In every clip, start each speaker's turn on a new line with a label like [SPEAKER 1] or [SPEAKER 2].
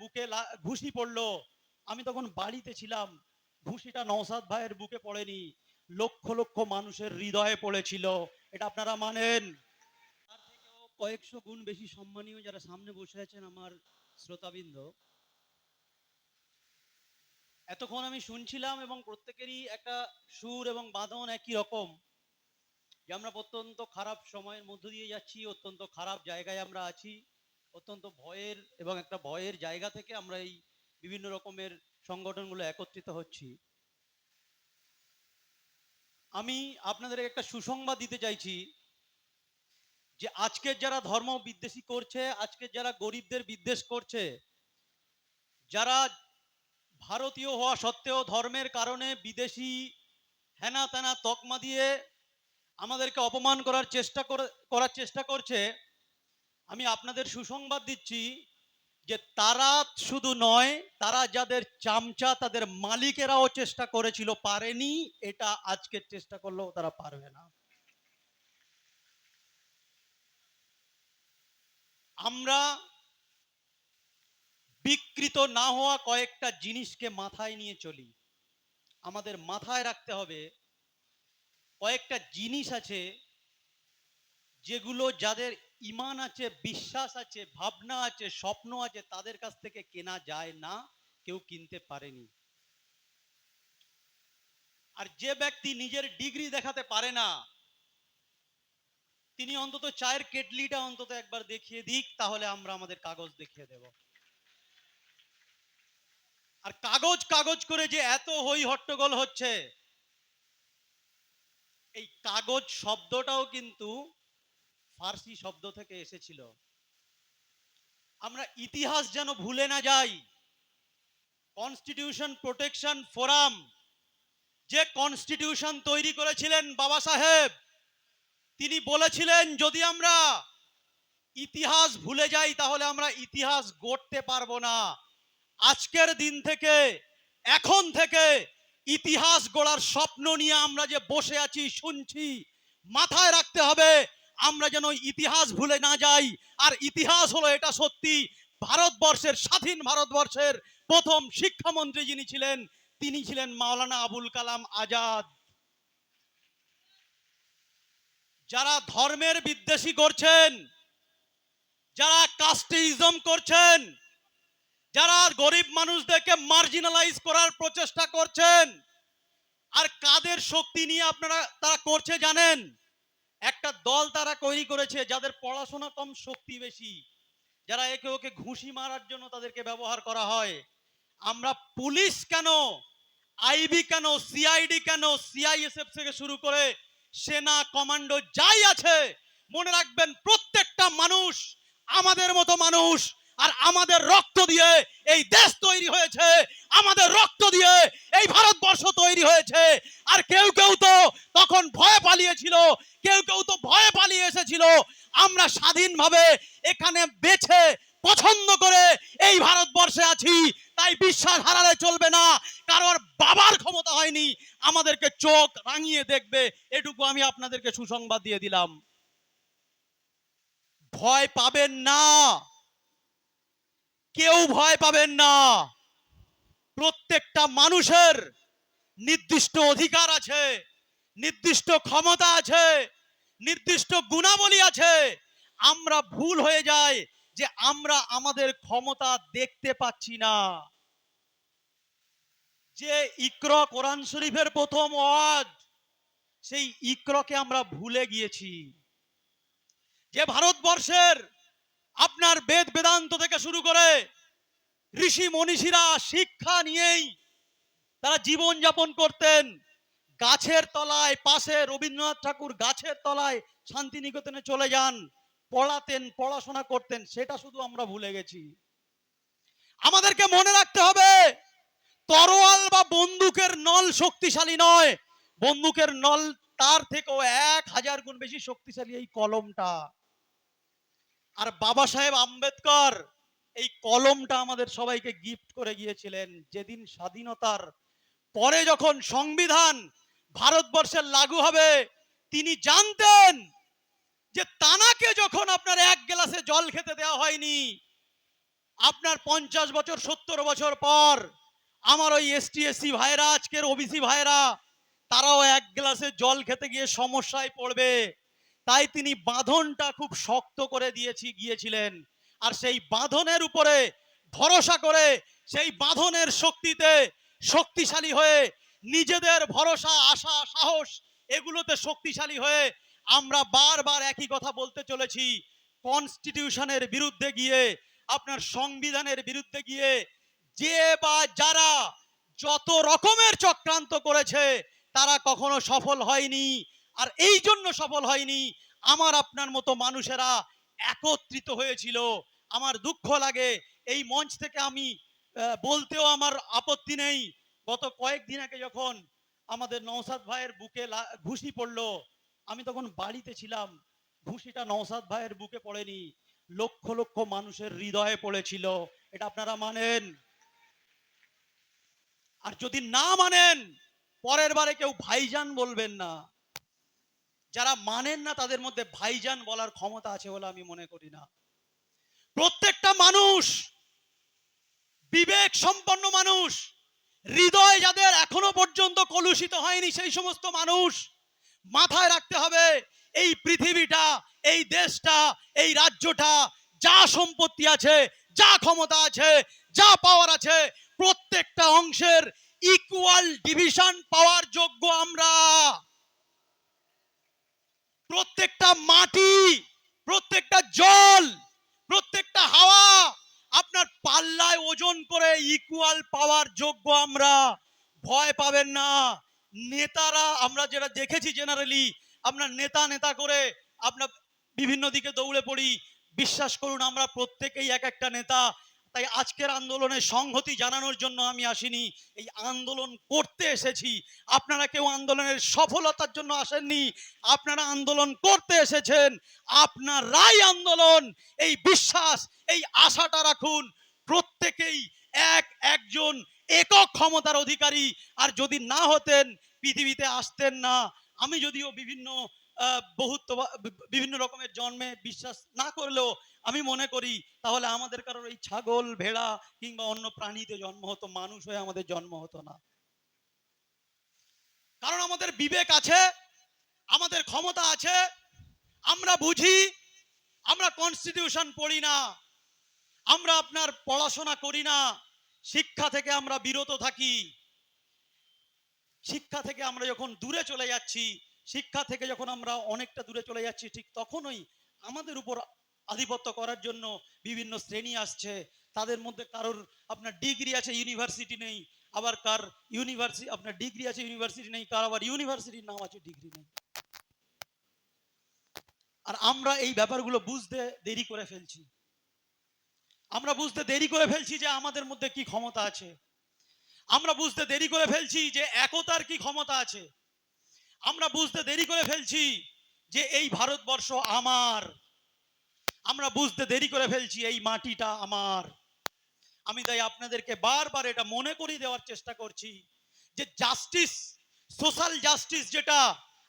[SPEAKER 1] বুকে ঘুষি পড়ল। আমি তখন বাড়িতে ছিলাম। ঘুষিটা নওসাদ ভাইয়ের বুকে পড়েনি। লক্ষ লক্ষ মানুষের হৃদয়ে পড়েছিল। এটা আপনারা মানেন? তার থেকেও কয়েকশো গুণ বেশি সম্মানীয় যারা সামনে বসে আছেন আমার শ্রোতাবৃন্দ। এতক্ষণ আমি শুনছিলাম এবং প্রত্যেকেরই একটা সুর এবং বাঁধন একই রকম, যে আমরা অত্যন্ত খারাপ সময়ের মধ্য দিয়ে যাচ্ছি, অত্যন্ত খারাপ জায়গায় আমরা আছি। অত্যন্ত ভয়ের এবং একটা ভয়ের জায়গা থেকে আমরা এই বিভিন্ন রকমের সংগঠনগুলো একত্রিত হচ্ছি। আমি আপনাদের একটা সুসংবাদ দিতে চাইছি যে আজকের যারা ধর্ম বিদ্বেষী করছে আজকের যারা গরিবদের বিদ্বেষ করছে, যারা ভারতীয় হওয়া সত্ত্বেও ধর্মের কারণে বিদেশি হেনা তেনা তকমা দিয়ে আমাদেরকে অপমান করার চেষ্টা করার চেষ্টা করছে আমি আপনাদের সুসংবাদ দিচ্ছি যে তারা শুধু নয়, তারা যাদের চামচা তাদের মালিকেরাও চেষ্টা করেছিল, পারেনি, এটা আজকের চেষ্টা করলেও তারা পারবে না। আমরা বিকৃত না হওয়া কয়েকটা জিনিসকে মাথায় নিয়ে চলি। আমাদের মাথায় রাখতে হবে, কয়েকটা জিনিস আছে যেগুলো যাদের ইমান আছে, বিশ্বাস আছে, ভাবনা আছে, স্বপ্ন আছে, তাদের কাছ থেকে কেনা যায় না, কেউ কিনতে পারেনি। আর যে ব্যক্তি নিজের ডিগ্রি দেখাতে পারে না, তিনি অন্তত চায়ের কেটলিটা অন্তত একবার দেখিয়ে দিক, তাহলে আমরা আমাদের কাগজ দেখিয়ে দেব। আর কাগজ কাগজ করে যে এত হই হট্টগোল হচ্ছে, এই কাগজ শব্দটাও কিন্তু ফার্সি শব্দ থেকে এসেছিল। আমরা ইতিহাস যেন ভুলে না যাই। কনস্টিটিউশন প্রোটেকশন ফোরাম যে কনস্টিটিউশন তৈরি করেছিলেন বাবা সাহেব, তিনি বলেছিলেন, যদি আমরা ইতিহাস ভুলে যাই, তাহলে আমরা ইতিহাস গড়তে পারব না। আজকের দিন থেকে, এখন থেকে ইতিহাস গড়ার স্বপ্ন নিয়ে আমরা যে বসে আছি, শুনছি, মাথায় রাখতে হবে আমরা যেন ইতিহাস ভুলে না যাই। আর ইতিহাস হলো এটা সত্যি। ভারতবর্ষের, স্বাধীন ভারতবর্ষের প্রথম শিক্ষামন্ত্রী যিনি ছিলেন, তিনি ছিলেন মাওলানা আবুল কালাম আজাদ। যারা ধর্মের বিদ্বেষী করছেন, যারা কাস্টিজম করছেন, যারা গরিব মানুষদেরকে মার্জিনালাইজ করার প্রচেষ্টা করছেন, আর কাদের শক্তি নিয়ে আপনারা, তারা করছে জানেন? একটা দল তারা তৈরি করেছে যাদের পড়াশোনা কম, শক্তি বেশি। যারা একে ওকে ঘুষি মারার জন্য তাদেরকে ব্যবহার করা হয়। আমরা পুলিশ কেন, আইবি কেন, সিআইডি কেন, সিআইএসএফ থেকে শুরু করে সেনা, কমান্ডো যাই আছে, মনে রাখবেন প্রত্যেকটা মানুষ আমাদের মতো মানুষ আর আমাদের রক্ত দিয়ে এই দেশ তৈরি হয়েছে। আমাদের রক্ত দিয়ে এই ভারতবর্ষ তৈরি হয়েছে। আর কেউ কেউ তো তখন ভয়ে পালিয়েছিল, কেউ কেউ তো ভয়ে পালিয়ে এসেছিল। আমরা স্বাধীনভাবে এখানে বেছে পছন্দ করে এই ভারতবর্ষে আছি। তাই বিশ্বাস হারালে চলবে না। কারোর বাবার ক্ষমতা হয়নি। আমাদেরকে চোখ রাঙিয়ে দেখবে। এটুকু আমি আপনাদেরকে সুসংবাদ দিয়ে দিলাম। ভয় পাবেন না। কেউ ভয় পাবেন না। প্রত্যেকটা মানুষের নির্দিষ্ট অধিকার আছে, নির্দিষ্ট ক্ষমতা আছে, নির্দিষ্ট গুণাবলী আছে। আমরা ভুল হয়ে যায় যে আমরা আমাদের ক্ষমতা দেখতে পাচ্ছি না। যে ইক্র কোরআন শরীফের প্রথম ওয়াজ, সেই ইক্রকে আমরা ভুলে গিয়েছি। যে ভারতবর্ষের আপনার বেদ বেদান্ত থেকে শুরু করে ঋষি মনীষীরা শিক্ষা নিয়েই তারা জীবন যাপন করতেন। গাছের তলায় পাশে রবীন্দ্রনাথ ঠাকুর গাছের তলায় শান্তিনিকেতনে চলে যান, পড়াতেন, পড়াশোনা করতেন, সেটা শুধু আমরা ভুলে গেছি। আমাদেরকে মনে রাখতে হবে, তরোয়াল বা বন্দুকের নল শক্তিশালী নয়। বন্দুকের নল তার থেকেও এক হাজার গুণ বেশি শক্তিশালী এই কলমটা। আর বাবা সাহেব আম্বেদকর, এই কলমটা আমাদের সবাইকে গিফট করে গিয়েছিলেন যেদিন স্বাধীনতার পরে যখন সংবিধান ভারতবর্ষে লাগু হবে, তিনি জানতেন যে তানাকে যখন আপনার এক গ্লাসে জল খেতে দেওয়া হয়নি, আপনার পঞ্চাশ বছর, সত্তর বছর পর আমার ওই এস এসটি এসসি ভাইরা, আজকের ওবিসি ভাইরা, তারাও এক গ্লাসে জল খেতে গিয়ে সমস্যায় পড়বে। তাই তিনি বাঁধনটা খুব শক্ত করে দিয়েছি, গিয়েছিলেন। আর সেই বাঁধনের উপরে ভরসা করে সেই বাঁধনের শক্তিতে শক্তিশালী হয়ে নিজেদের ভরসা, আশা, সাহস এগুলোতে শক্তিশালী হয়ে আমরা বারবার একই কথা বলতে চলেছি। কনস্টিটিউশনের বিরুদ্ধে গিয়ে, আপনার সংবিধানের বিরুদ্ধে গিয়ে যে বা যারা যত রকমের চক্রান্ত করেছে, তারা কখনো সফল হয়নি। আর এই জন্য সফল হয়নি। আমার আপনার মতো মানুষেরা একত্রিত হয়েছিল। আমার দুঃখ লাগে। এই মঞ্চ থেকে আমি বলতেও আমার আপত্তি নেই। গত কয়েকদিন আগে যখন আমাদের নৌসাদ ভাইয়ের বুকে ঘুষি পড়ল, আমি তখন বাড়িতে ছিলাম। ঘুষিটা নৌসাদ ভাইয়ের বুকে পড়েনি। লক্ষ লক্ষ মানুষের হৃদয়ে পড়েছিল। এটা আপনারা মানেন? আর যদি না মানেন, পরের বারে কেউ ভাইজান বলবেন না। যারা মানেন না তাদের মধ্যে ভাইজান বলার ক্ষমতা আছে বলে আমি মনে করি না। প্রত্যেকটা মানুষ, বিবেক সম্পন্ন মানুষ, হৃদয় যাদের এখনও পর্যন্ত কলুষিত হয়নি সেই সমস্ত মানুষ, মাথায় রাখতে হবে এই পৃথিবীটা, এই দেশটা, এই রাজ্যটা, যা সম্পত্তি আছে, যা ক্ষমতা আছে, যা পাওয়ার আছে, প্রত্যেকটা অংশের ইকুয়াল ডিভিশন পাওয়ার যোগ্য আমরা। প্রত্যেকটা মাটি, প্রত্যেকটা জল, প্রত্যেকটা হাওয়া আপনার পাল্লায় ওজন করে ইকুয়াল পাওয়ার যোগ্য আমরা। ভয় পাবেন না। নেতারা, আমরা যেটা দেখেছি জেনারেলি আপনার নেতা নেতা করে আপনার বিভিন্ন দিকে দৌড়ে পড়ি। বিশ্বাস করুন, আমরা প্রত্যেকেই এক একটা নেতা। তাই আজকের আন্দোলনে সংহতি জানানোর জন্য আমি আসিনি, এই আন্দোলন করতে এসেছি। আপনারা কেউ আন্দোলনের সফলতার জন্য আসেননি, আপনারা আন্দোলন করতে এসেছেন। আপনারাই আন্দোলন, এই বিশ্বাস, এই আশাটা রাখুন। প্রত্যেকেই এক, একজন একক ক্ষমতার অধিকারী। আর যদি না হতেন, পৃথিবীতে আসতেন না। আমি যদিও বিভিন্ন আহ, বহুত্ব বিভিন্ন রকমের জন্মে বিশ্বাস না করলেও আমি মনে করি তাহলে আমাদের কারোর এই ছাগল ভেড়া কিংবা অন্য প্রাণীতে জন্ম হতো মানুষ হয়ে আমাদের জন্ম হতো না। কারণ আমাদের বিবেক আছে আমাদের ক্ষমতা আছে আমরা বুঝি আমরা কনস্টিটিউশন পড়ি না আমরা আপনার পড়াশোনা করি না শিক্ষা থেকে আমরা বিরত থাকি শিক্ষা থেকে আমরা যখন দূরে চলে যাচ্ছি শিক্ষা থেকে যখন আমরা অনেকটা দূরে চলে যাচ্ছি, ঠিক তখনই আমাদের উপর আধিপত্য করার জন্য বিভিন্ন শ্রেণি আসছে। তাদের মধ্যে কারোর আপনার ডিগ্রি আছে, ইউনিভার্সিটি নেই, আবার কার ইউনিভার্সিটি আপনার ডিগ্রি আছে, ইউনিভার্সিটি নেই, কার আবার ইউনিভার্সিটির নাম আছে, ডিগ্রি নেই। আর আমরা এই ব্যাপারগুলো বুঝতে দেরি করে ফেলছি। আমরা বুঝতে দেরি করে ফেলছি যে আমাদের মধ্যে কি ক্ষমতা আছে। আমরা বুঝতে দেরি করে ফেলছি যে একতার কি ক্ষমতা আছে। আমরা বুঝতে দেরি করে ফেলছি যে এই ভারতবর্ষ আমার। আমরা বুঝতে দেরি করে ফেলছি এই মাটিটা আমার। আমি তাই আপনাদেরকে বারবার এটা মনে করিয়ে দেওয়ার চেষ্টা করছি যে জাস্টিস সোশ্যাল জাস্টিস যেটা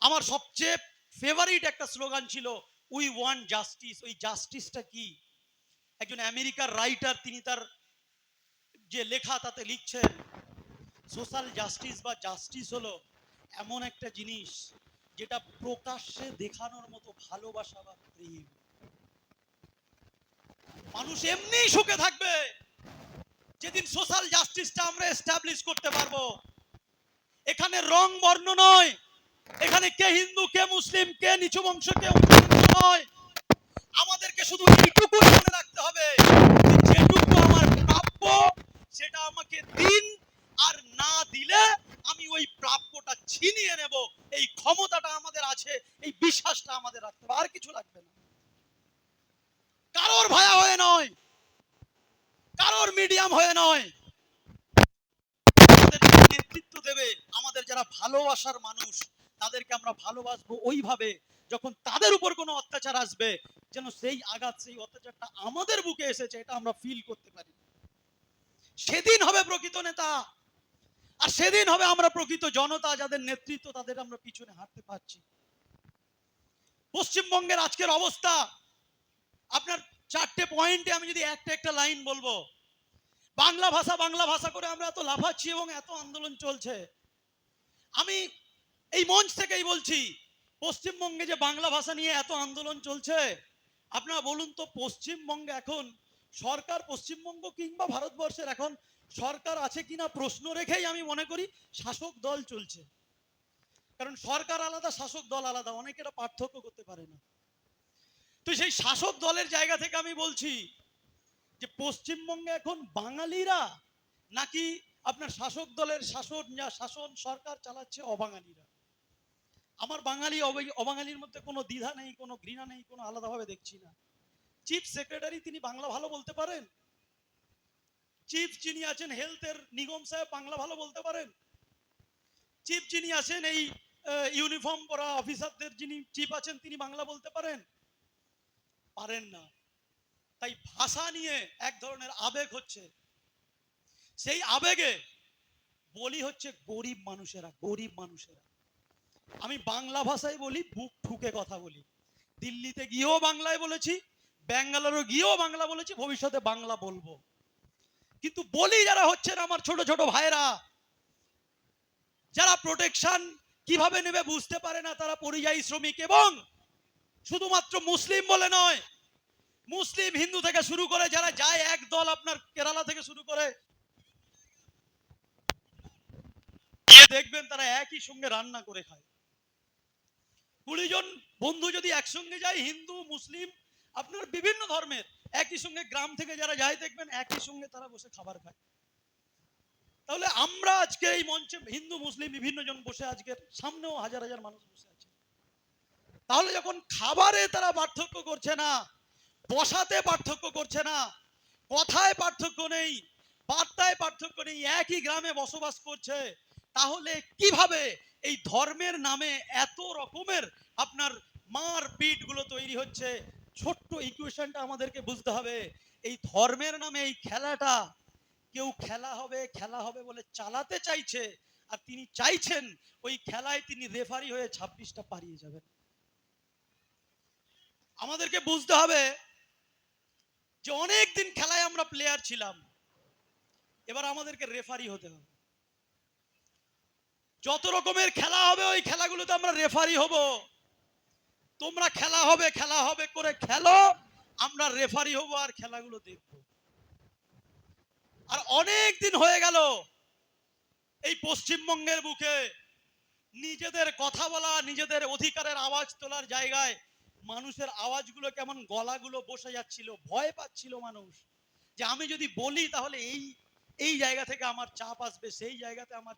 [SPEAKER 1] আমার সবচেয়ে ফেভারিট একটা স্লোগান ছিল উই ওয়ান্ট জাস্টিস ওই জাস্টিসটা কি? একজন আমেরিকার রাইটার তিনি তার যে লেখা তাতে লিখছেন সোশ্যাল জাস্টিস বা জাস্টিস হলো এমন একটা জিনিস যেটা প্রকাশ্যে দেখানোর মতো ভালোবাসা বা প্রেম। মানুষ এমনি সুখে থাকবে। যেদিন সোশ্যাল জাস্টিসটা আমরা এস্টাবলিশ করতে পারব। এখানে রং বর্ণ নয়। এখানে কে হিন্দু, কে মুসলিম, কে নিচু বংশ, কে নয়। আমাদেরকে শুধু এইটুকু মনে রাখতে হবে যে যেটুকু আমার প্রাপ্য সেটা আমাকে দিন আর না দিলে আমি ওই প্রাপ্যটা ছিনিয়ে নেব এই ক্ষমতাটা আমাদের আছে এই বিশ্বাসটা আমাদের রাখতে হবে আর কিছু লাগবে না কারোর ভায়া হয়ে নয় কারোর মিডিয়াম হয়ে নয় আমাদের যারা নেতৃত্ব দেবে আমাদের যারা ভালোবাসার মানুষ তাদেরকে আমরা ভালোবাসবো ওইভাবে যখন তাদের উপর কোনো অত্যাচার আসবে, যেন সেই আঘাত, সেই অত্যাচারটা আমাদের বুকে এসেছে, এটা আমরা ফিল করতে পারি। সেদিন হবে প্রকৃত নেতা। আর সেদিন হবে আমরা প্রকৃত জনতা, যাদের নেতৃত্ব তাদের আমরা পিছনে হাঁটতে পারছি। পশ্চিমবঙ্গের আজকের অবস্থা, আপনার চারটে পয়েন্টে আমি যদি একটা একটা লাইন বলব, বাংলা ভাষা বাংলা ভাষা করে আমরা এত লাফাচ্ছি এবং এত আন্দোলন চলছে। আমি এই মঞ্চ থেকেই বলছি, পশ্চিমবঙ্গে যে বাংলা ভাষা নিয়ে এত আন্দোলন চলছে, আপনারা বলুন তো পশ্চিমবঙ্গে এখন সরকার পশ্চিমবঙ্গ কিংবা ভারতবর্ষের এখন সরকার আছে কিনা প্রশ্ন রেখেই আমি মনে করি শাসক দল চলছে। কারণ সরকার আলাদা, শাসক দল আলাদা, অনেকে এটা পার্থক্য করতে পারে না। তো সেই শাসক দলের জায়গা থেকে আমি বলছি যে পশ্চিমবঙ্গে এখন বাঙালিরা নাকি আপনার শাসক দলের শাসন যা শাসন সরকার চালাচ্ছে অবাঙালিরা? আমার বাঙালি অবাঙালির মধ্যে কোনো দ্বিধা নেই, কোনো ঘৃণা নেই, কোনো আলাদাভাবে দেখছি না। চিফ সেক্রেটারি তিনি বাংলা ভালো বলতে পারেন? চিফ যিনি আছেন হেলথের নিগম সাহেব বাংলা ভালো বলতে পারেন? চিফ যিনি আছেন এই ইউনিফর্ম পরা অফিসারদের যিনি চিফ আছেন তিনি বাংলা বলতে পারেন? পারেন না। তাই ভাষা নিয়ে এক ধরনের আবেগ হচ্ছে। সেই আবেগে বলি হচ্ছে গরিব মানুষেরা গরিব মানুষেরা। আমি বাংলা ভাষায় বলি, বুক ঠুকে কথা বলি। দিল্লিতে গিয়েও বাংলায় বলেছি, ব্যাঙ্গালোরে গিয়েও বাংলা বলেছি, ভবিষ্যতে বাংলা বলব। কিন্তু বলি যারা হচ্ছেন আমার ছোট ছোট ভাইরা যারা প্রোটেকশন কীভাবে নেবে বুঝতে পারে না, তারা পরিযায়ী শ্রমিক এবং শুধুমাত্র মুসলিম বলে নয়, মুসলিম হিন্দু থেকে শুরু করে যারা যায় এক দল আপনার কেরালা থেকে শুরু করে দেখবেন তারা একই সঙ্গে রান্না করে খায়। কুড়ি জন বন্ধু যদি একসঙ্গে যায়, হিন্দু, মুসলিম, আপনার বিভিন্ন ধর্মের, একই সঙ্গে গ্রাম থেকে যারা যায় দেখবেন, একই সঙ্গে তারা বসে খাবার খায়। তাহলে আমরা আজকে এই মঞ্চে হিন্দু, মুসলিম বিভিন্ন জন বসে আজকের সামনেও হাজার হাজার মানুষ বসে আছে। তাহলে যখন খাবারে তারা পার্থক্য করছে না, বসাতে পার্থক্য করছে না, কথায় পার্থক্য নেই, বার্তায় পার্থক্য নেই, একই গ্রামে বসবাস করছে, তাহলে কীভাবে এই ধর্মের নামে এত রকমের আপনার মার পিটগুলো তৈরি হচ্ছে, ছোট্ট ইকুয়েশনটা আমাদেরকে বুঝতে হবে। এই ধর্মের নামে এই খেলাটা, কেউ খেলা হবে খেলা হবে বলে চালাতে চাইছে, আর তিনি চাইছেন ওই খেলায় তিনি রেফারি হয়ে ছাব্বিশটা পারিয়ে যাবেন। আমাদেরকে বুঝতে হবে যে অনেক দিন খেলায় আমরা প্লেয়ার ছিলাম। এবার আমাদেরকে রেফারি হতে হবে। যত রকমের খেলা হবে, ওই খেলাগুলোতে আমরা রেফারি হব। তোমরা খেলা হবে খেলা হবে করে খেলো, আমরা রেফারি হব আর খেলাগুলো দেখব। আর অনেক দিন হয়ে গেল এই পশ্চিমবঙ্গের বুকে। নিজেদের কথা বলা, নিজেদের অধিকারের আওয়াজ তোলার জায়গায় মানুষের আওয়াজগুলো কেমন, গলাগুলো বসে যাচ্ছিল, ভয় পাচ্ছিল মানুষ। যে আমি যদি বলি তাহলে এই এই জায়গা থেকে আমার চাপ আসবে, সেই জায়গাতে আমার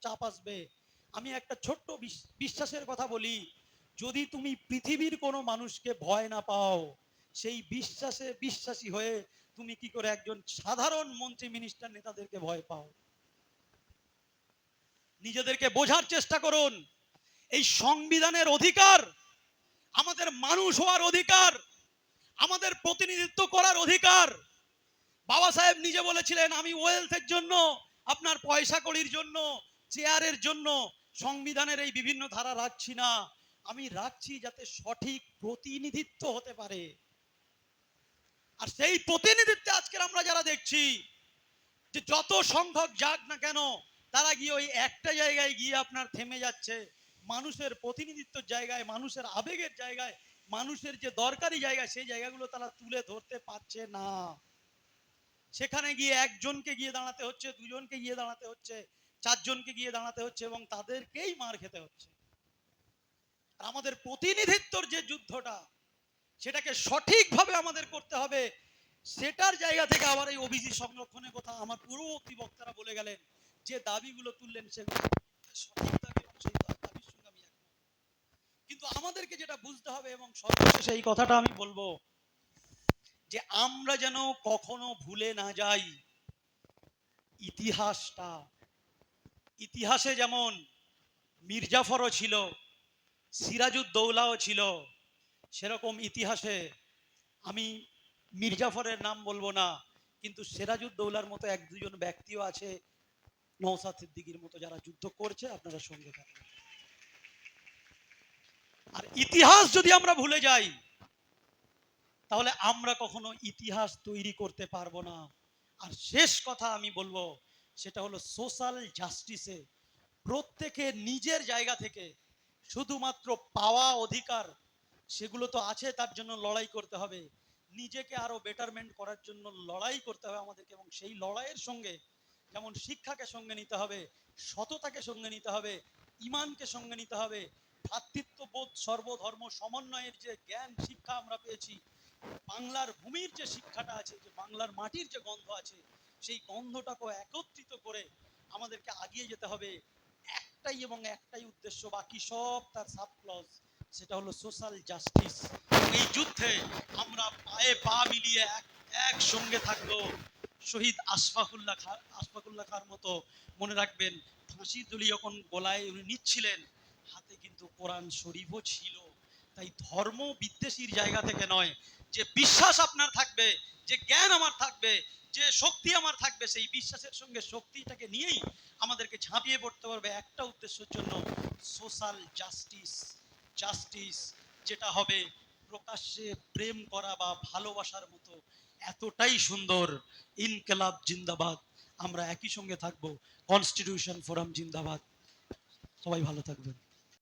[SPEAKER 1] চাপ আসবে। আমি একটা ছোট্ট বিশ- বিশ্বাসের কথা বলি, যদি তুমি পৃথিবীর কোনো মানুষকে ভয় না পাও, সেই বিশ্বাসে বিশ্বাসী হয়ে তুমি কি করে একজন সাধারণ মন্ত্রী মিনিস্টার নেতাদেরকে ভয় পাও? নিজেদেরকে বোঝার চেষ্টা করুন, এই সংবিধানের অধিকার, আমাদের মানুষ হওয়ার অধিকার, আমাদের প্রতিনিধিত্ব করার অধিকার বাবা সাহেব নিজে বলেছিলেন, আমি ওয়েলথের জন্য, আপনার পয়সা কড়ির জন্য চেয়ারের জন্য সংবিধানের এই বিভিন্ন ধারা রাখছি না। আমি রাখছি যাতে সঠিক প্রতিনিধিত্ব হতে পারে। আর সেই প্রতিনিধিত্বে আজকের আমরা যারা দেখছি, যে যত সংখ্যক যাক না কেন, তারা গিয়ে ওই একটা জায়গায় গিয়ে আপনার থেমে যাচ্ছে। মানুষের প্রতিনিধিত্বের জায়গায়, মানুষের আবেগের জায়গায়, মানুষের যে দরকারি জায়গা, সেই জায়গাগুলো তারা তুলে ধরতে পারছে না। সেখানে গিয়ে একজনকে গিয়ে দাঁড়াতে হচ্ছে, দুজনকে গিয়ে দাঁড়াতে হচ্ছে, চারজনকে গিয়ে দাঁড়াতে হচ্ছে এবং তাদেরকেই মার খেতে হচ্ছে। আমাদের প্রতিনিধিত্বর যে যুদ্ধটা, সেটাকে সঠিকভাবে আমাদের করতে হবে, সেটার জায়গা থেকে আবার এই ওবিসি সংরক্ষণের কথা আমার পূর্ববর্তী বক্তারা বলে গেলেন, যে দাবিগুলো তুললেন সেগুলো কিন্তু আমাদেরকে যেটা বুঝতে হবে এবং সর্বশেষে এই কথাটা আমি বলব যে আমরা যেন কখনো ভুলে না যাই ইতিহাসটা। ইতিহাসে যেমন মির্জাফরও ছিল, সিরাজউদ্দৌলাও ছিল, সেরকম ইতিহাসে আমি মির্জাফরের নাম বলব না, কিন্তু সিরাজউদ্দৌলার মতো এক দুজন ব্যক্তিও আছে নৌসাদ সিদ্দিকির মতো যারা যুদ্ধ করছে, আপনারা সঙ্গে থাকবেন আর ইতিহাস যদি আমরা ভুলে যাই তাহলে আমরা কখনো ইতিহাস তৈরি করতে পারব না। আর শেষ কথা আমি বলব, সেটা হলো সোশ্যাল জাস্টিসে প্রত্যেকে নিজের জায়গা থেকে শুধুমাত্র পাওয়া অধিকার, সেগুলো তো আছে তার জন্য লড়াই করতে হবে। নিজেকে আরও বেটারমেন্ট করার জন্য লড়াই করতে হবে আমাদেরকে এবং সেই লড়াইয়ের সঙ্গে যেমন শিক্ষাকে সঙ্গে নিতে হবে, সততাকে সঙ্গে নিতে হবে, ইমানকে সঙ্গে নিতে হবে, ভ্রাতৃত্ববোধ, সর্বধর্ম, সমন্বয়ের যে জ্ঞান, শিক্ষা আমরা পেয়েছি বাংলার ভূমির যে শিক্ষাটা আছে, যে বাংলার মাটির যে গন্ধ আছে, সেই গন্ধটাকে একত্রিত করে আমাদেরকে আগিয়ে যেতে হবে। একটাই এবং একটাই উদ্দেশ্য, বাকি সব তার সাব ক্লজ সেটা হলো সোশ্যাল জাস্টিস এই যুদ্ধে আমরা পায়ে পা মিলিয়ে এক, একসঙ্গে থাকব। শহীদ আশফাকুল্লাহ খা আশফাকুল্লাহ খার মতো মনে রাখবেন, ফাঁসির দড়ি যখন গলায় উনি নিচ্ছিলেন, হাতে কিন্তু কোরআন শরীফও ছিল। তাই ধর্ম বিদ্বেষীর জায়গা থেকে নয়। যে বিশ্বাস আপনার থাকবে, যে জ্ঞান আমার থাকবে, যে শক্তি আমার থাকবে, সেই বিশ্বাসের সঙ্গে শক্তিটাকে নিয়েই আমাদেরকে ঝাঁপিয়ে পড়তে পারবে একটা উদ্দেশ্যের জন্য সোশ্যাল জাস্টিস জাস্টিস যেটা হবে প্রকাশ্যে প্রেম করা বা ভালোবাসার মতো এতটাই সুন্দর। ইনকেলাব জিন্দাবাদ। আমরা একই সঙ্গে থাকব। কনস্টিটিউশন ফোরাম জিন্দাবাদ। সবাই ভালো থাকবেন।